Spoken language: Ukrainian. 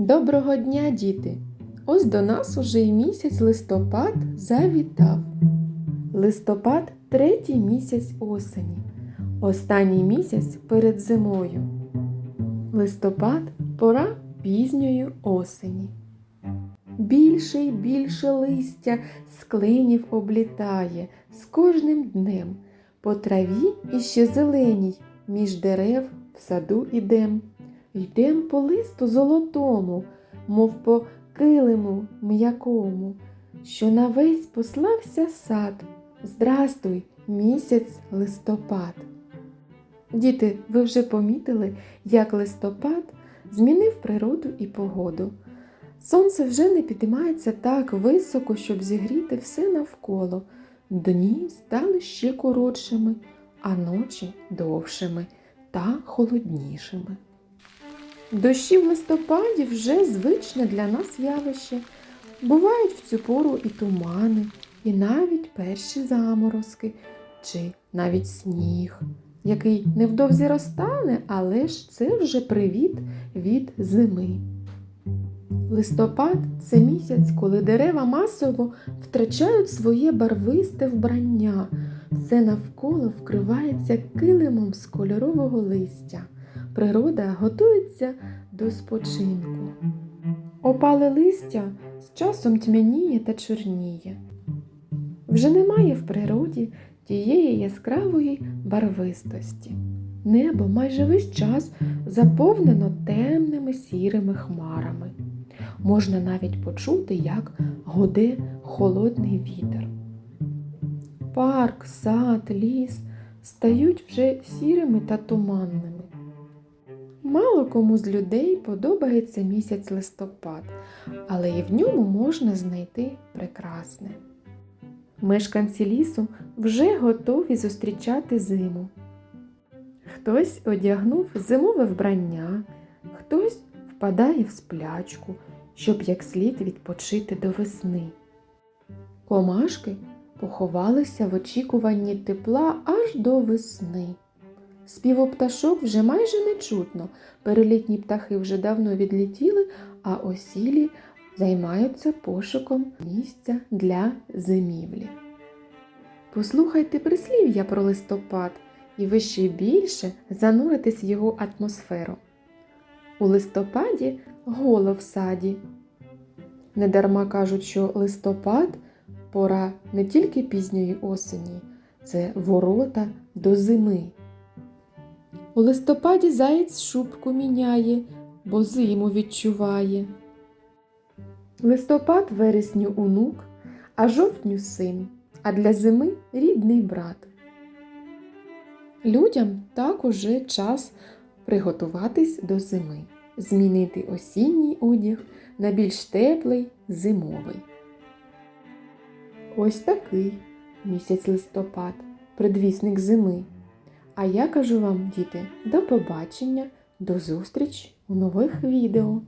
Доброго дня, діти! Ось до нас уже й місяць листопад завітав. Листопад третій місяць осені, останній місяць перед зимою. Листопад пора пізньої осені. Більше й більше листя з клинів облітає з кожним днем. По траві іще зеленій, між дерев в саду ідем. Йдем по листу золотому, мов по килиму м'якому, що на весь послався сад. Здрастуй, місяць листопад. Діти, ви вже помітили, як листопад змінив природу і погоду. Сонце вже не підіймається так високо, щоб зігріти все навколо. Дні стали ще коротшими, а ночі довшими та холоднішими. Дощі в листопаді вже звичне для нас явище. Бувають в цю пору і тумани, і навіть перші заморозки, чи навіть сніг, який невдовзі розтане, але ж це вже привіт від зими. Листопад це місяць, коли дерева масово втрачають своє барвисте вбрання, все навколо вкривається килимом з кольорового листя. Природа готується до спочинку. Опале листя з часом тьмяніє та чорніє. Вже немає в природі тієї яскравої барвистості. Небо майже весь час заповнено темними сірими хмарами. Можна навіть почути, як гуде холодний вітер. Парк, сад, ліс стають вже сірими та туманними. Мало кому з людей подобається місяць листопад, але і в ньому можна знайти прекрасне. Мешканці лісу вже готові зустрічати зиму. Хтось одягнув зимове вбрання, хтось впадає в сплячку, щоб як слід відпочити до весни. Комашки поховалися в очікуванні тепла аж до весни. Співу пташок вже майже не чутно. Перелітні птахи вже давно відлетіли, а осілі займаються пошуком місця для зимівлі. Послухайте прислів'я про листопад, і ви ще більше зануритесь в його атмосферу. У листопаді голо в саді. Недарма кажуть, що листопад пора не тільки пізньої осені, це ворота до зими. У листопаді заєць шубку міняє, бо зиму відчуває. Листопад вересню онук, а жовтню син, а для зими рідний брат. Людям так уже час приготуватись до зими, змінити осінній одяг на більш теплий зимовий. Ось такий місяць листопад, предвісник зими. А я кажу вам, діти, до побачення, до зустрічі у нових відео.